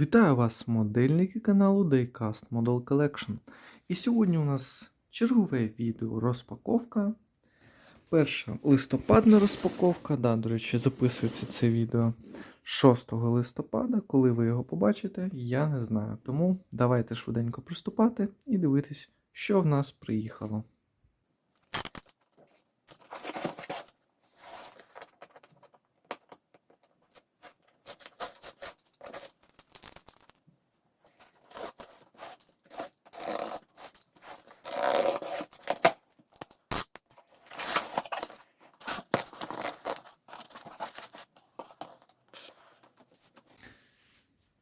Вітаю вас, модельники каналу Daycast Model Collection. І сьогодні у нас чергове відео розпаковка. Перша листопадна розпаковка. Да, до речі, записується це відео 6 листопада. Коли ви його побачите, я не знаю. Тому давайте швиденько приступати і дивитись, що в нас приїхало.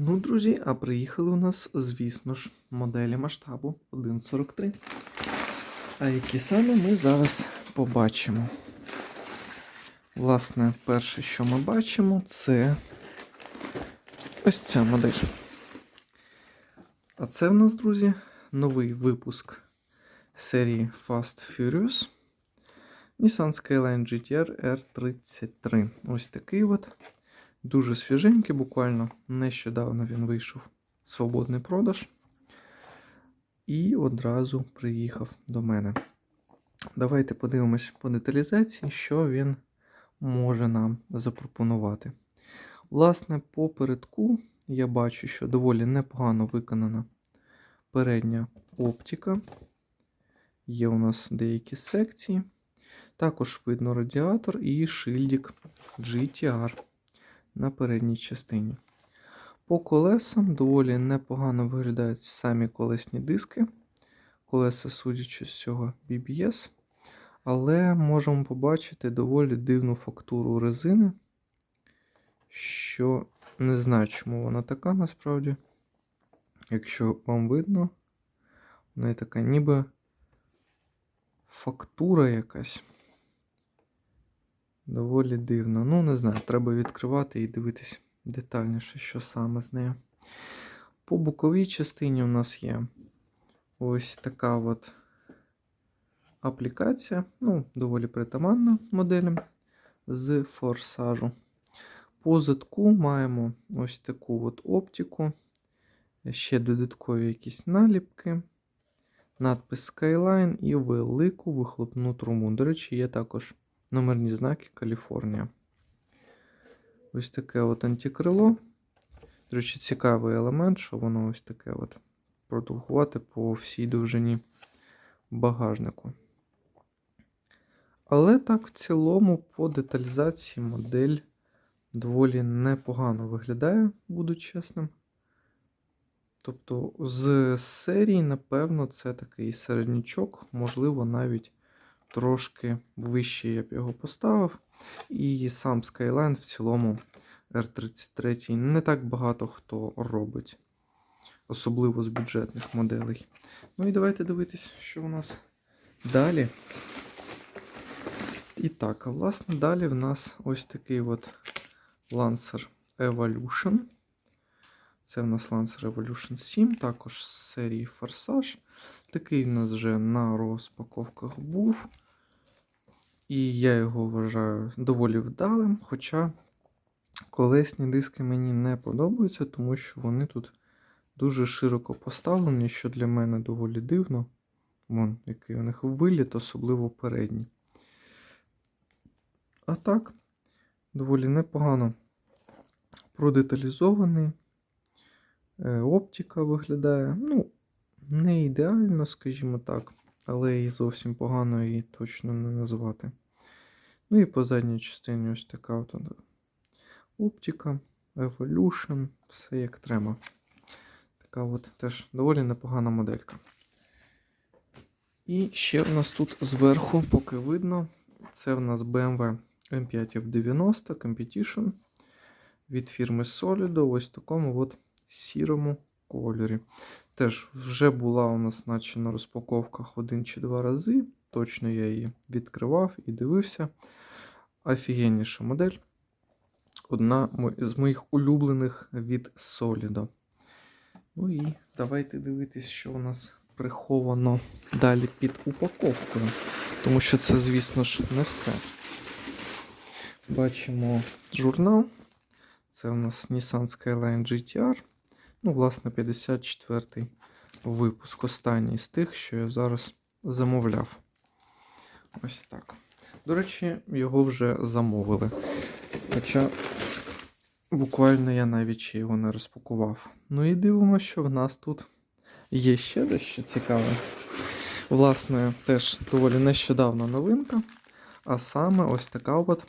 Ну, друзі, а приїхали у нас, звісно ж, моделі масштабу 1.43. А які саме ми зараз побачимо. Власне, перше, що ми бачимо, це ось ця модель. А це в нас, друзі, новий випуск серії Fast Furious. Nissan Skyline GTR R33. Ось такий от. Дуже свіженький, буквально нещодавно він вийшов свободний продаж. І одразу приїхав до мене. Давайте подивимось по деталізації, що він може нам запропонувати. Власне, по передку я бачу, що доволі непогано виконана передня оптика. Є у нас деякі секції. Також видно радіатор і шильдик GTR на передній частині. По колесам доволі непогано виглядають самі колесні диски. Колеса, судячи з цього, BBS. Але можемо побачити доволі дивну фактуру резини, що не знаю, чому вона така насправді. Якщо вам видно, вона така ніби фактура якась. Доволі дивно. Ну, не знаю, треба відкривати і дивитись детальніше, що саме з нею. По боковій частині у нас є ось така от аплікація, ну, доволі притаманна моделям з форсажу. По задку маємо ось таку от оптику, ще додаткові якісь наліпки, надпис Skyline і велику вихлопну трубу. До речі, є також номерні знаки Каліфорнія. Ось таке от антикрило. До речі, цікавий елемент, що воно ось таке от продовгувати по всій довжині багажнику. Але так, в цілому, по деталізації модель доволі непогано виглядає, буду чесним. Тобто, з серії, напевно, це такий середнячок, можливо, навіть трошки вище я б його поставив. І сам Skyline в цілому R33 не так багато хто робить, особливо з бюджетних моделей. Ну і давайте дивитись, що у нас далі. І так, а власне, далі в нас ось такий от Lancer Evolution. Це в нас Lancer Evolution 7, також з серії Forsage. Такий в нас вже на розпаковках був. І я його вважаю доволі вдалим. Хоча колесні диски мені не подобаються, тому що вони тут дуже широко поставлені, що для мене доволі дивно. Вон, який у них виліт, особливо передній. А так, доволі непогано продеталізований. Е, Оптика виглядає, ну, не ідеально, скажімо так, але і зовсім погано її точно не назвати. Ну і по задній частині ось така от оптика, Evolution, все як треба. Така от теж доволі непогана моделька. І ще в нас тут зверху, поки видно, це в нас BMW M5 F90 Competition від фірми Solido, ось в такому от сірому кольорі. Теж вже була у нас наче на розпаковках один чи два рази. Точно я її відкривав і дивився. Офігенніша модель. Одна з моїх улюблених від Solido. Ну і давайте дивитись, що у нас приховано далі під упаковкою. Тому що це, звісно ж, не все. Бачимо журнал. Це у нас Nissan Skyline GTR. Ну, власне, 54-й випуск. Останній з тих, що я зараз замовляв. Ось так. До речі, його вже замовили. Хоча буквально я навіть ще його не розпакував. Ну і дивимося, що в нас тут є ще дещо цікаве. Власне, теж доволі нещодавна новинка. А саме ось така от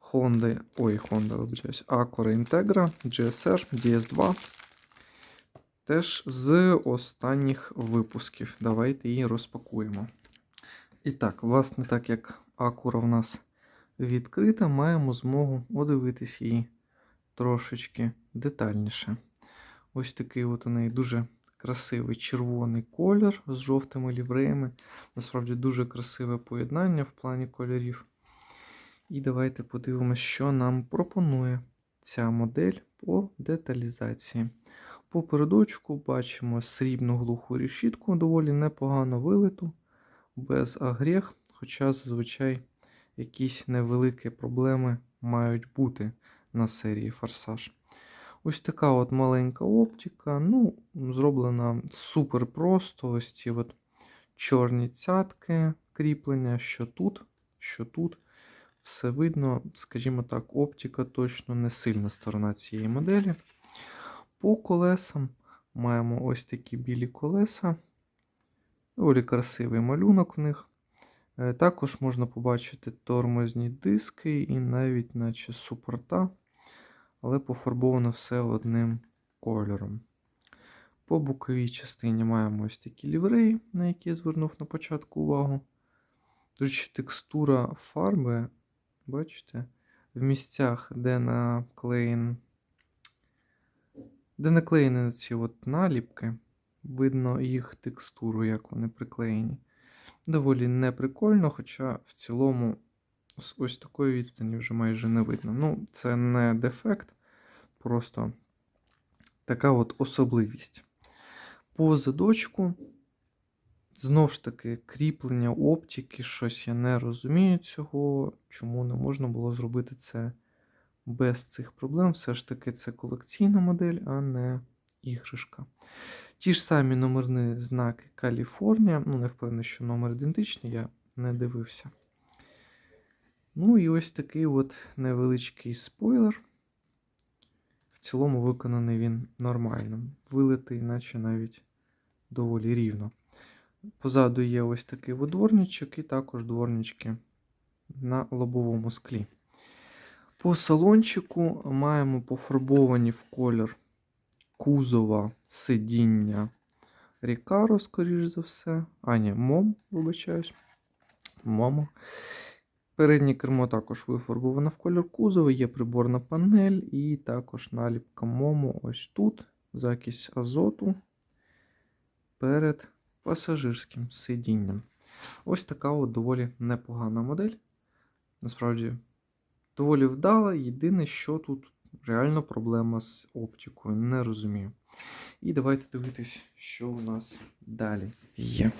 Honda, ой, Honda, вибачаюсь, Acura Integra GSR DS2. Теж з останніх випусків. Давайте її розпакуємо. І так, власне, так як Acura в нас відкрита, маємо змогу подивитись її трошечки детальніше. Ось такий от у неї дуже красивий червоний колір з жовтими лівреями. Насправді дуже красиве поєднання в плані кольорів. І давайте подивимося, що нам пропонує ця модель по деталізації. По бачимо срібну глуху решітку, доволі непогано вилиту, без агрех, хоча зазвичай якісь невеликі проблеми мають бути на серії Форсаж. Ось така от маленька оптика. Ну, зроблена супер просто. Ось ці от чорні цятки кріплення, що тут, що тут. Все видно, скажімо так, оптика точно не сильна сторона цієї моделі. По колесам маємо ось такі білі колеса. Доволі красивий малюнок в них. Е, Також можна побачити тормозні диски і навіть наче супорта, але пофарбовано все одним кольором. По боковій частині маємо ось такі лівреї, на які я звернув на початку увагу. До речі, текстура фарби, бачите, в місцях, де наклеєн, де наклеєні ці от наліпки, видно їх текстуру, як вони приклеєні. Доволі неприкольно, хоча в цілому з ось такої відстані вже майже не видно. Ну, це не дефект, просто така от особливість. По задочку, знов ж таки, кріплення оптики, щось я не розумію цього, чому не можна було зробити це без цих проблем. Все ж таки, це колекційна модель, а не іграшка. Ті ж самі номерні знаки Каліфорнія. Ну, не впевнений, що номер ідентичний, я не дивився. Ну і ось такий от невеличкий спойлер. В цілому виконаний він нормально. Вилитий, наче навіть доволі рівно. Позаду є ось такий дворничок і також дворнички на лобовому склі. По салончику маємо пофарбовані в колір кузова сидіння Рікаро, скоріш за все. А, ні, Мом, вибачаюсь. Момо. Переднє кермо також вифарбовано в колір кузова, є приборна панель і також наліпка Момо ось тут. Закись азоту перед пасажирським сидінням. Ось така от доволі непогана модель. Насправді, доволі вдала. Єдине, що тут реально проблема з оптикою. Не розумію. І давайте дивитись, що у нас далі є.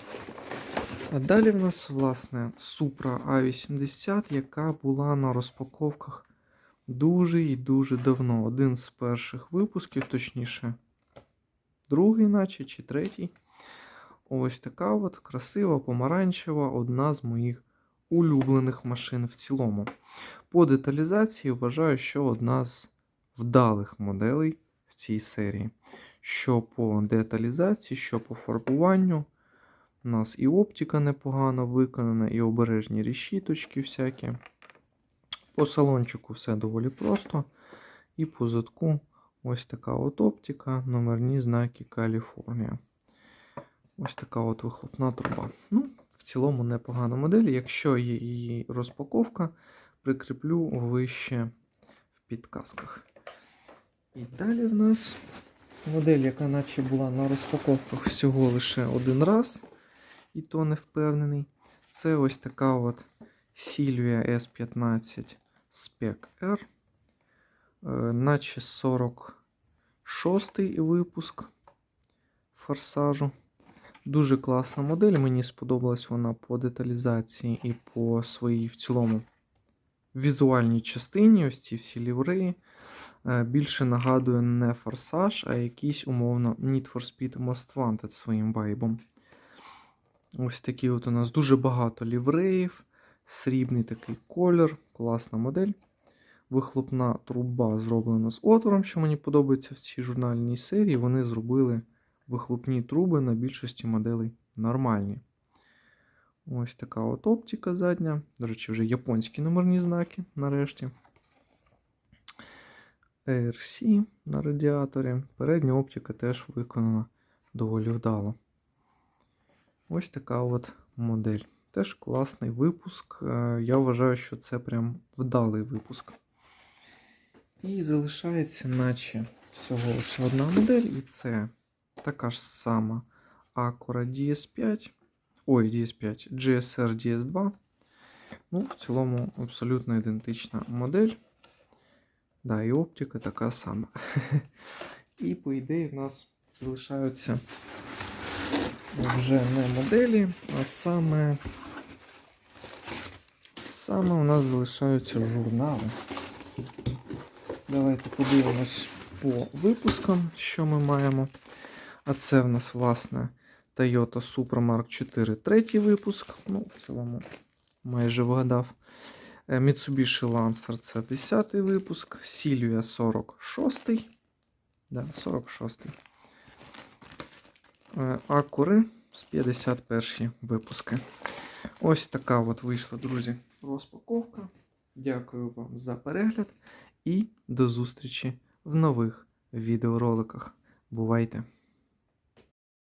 А далі в нас, власне, Supra A80, яка була на розпаковках дуже і дуже давно. Один з перших випусків, точніше, другий, наче чи третій. Ось така от красива, помаранчева, одна з моїх улюблених машин в цілому. По деталізації вважаю, що одна з вдалих моделей в цій серії. Що по деталізації, що по фарбуванню. У нас і оптика непогано виконана, і обережні решіточки всякі. По салончику все доволі просто. І по задку ось така от оптика, номерні знаки Каліфорнія. Ось така от вихлопна труба. Ну, в цілому непогана модель. Якщо є її розпаковка, прикріплю вище в підказках. І далі в нас модель, яка наче була на розпаковках всього лише один раз, і то не впевнений. Це ось така от Silvia S15 Spec R, е, наче 46-й випуск форсажу. Дуже класна модель, мені сподобалась вона по деталізації і по своїй в цілому візуальній частині. Ось ці всі лівреї. Е, Більше нагадує не форсаж, а якийсь умовно Need for Speed Most Wanted своїм вайбом. Ось такі от у нас дуже багато лівреїв, срібний такий колір, класна модель. Вихлопна труба зроблена з отвором, що мені подобається в цій журнальній серії. Вони зробили вихлопні труби на більшості моделей нормальні. Ось така от оптика задня. До речі, вже японські номерні знаки нарешті. ARC на радіаторі. Передня оптика теж виконана доволі вдало. Ось така от модель. Теж класний випуск. Е, Я вважаю, що це прям вдалий випуск. І залишається, наче всього лише одна модель, і це така ж сама Acura DS5. Ой, DS5, GSR DS2. Ну, в цілому абсолютно ідентична модель. Да, і оптика така сама. І, по ідеї, в нас залишаються вже не моделі, а саме. Саме у нас залишаються журнали. Давайте подивимось по випускам, що ми маємо. А це в нас, власне, Toyota Supra Mark 4 третій випуск. Ну, в цілому, майже вгадав. Е, Mitsubishi Lancer це 10 випуск. Silvia 46. Да, 46. Е, Акури з 51 випуски. Ось така от вийшла, друзі, розпаковка. Дякую вам за перегляд і до зустрічі в нових відеороликах. Бувайте!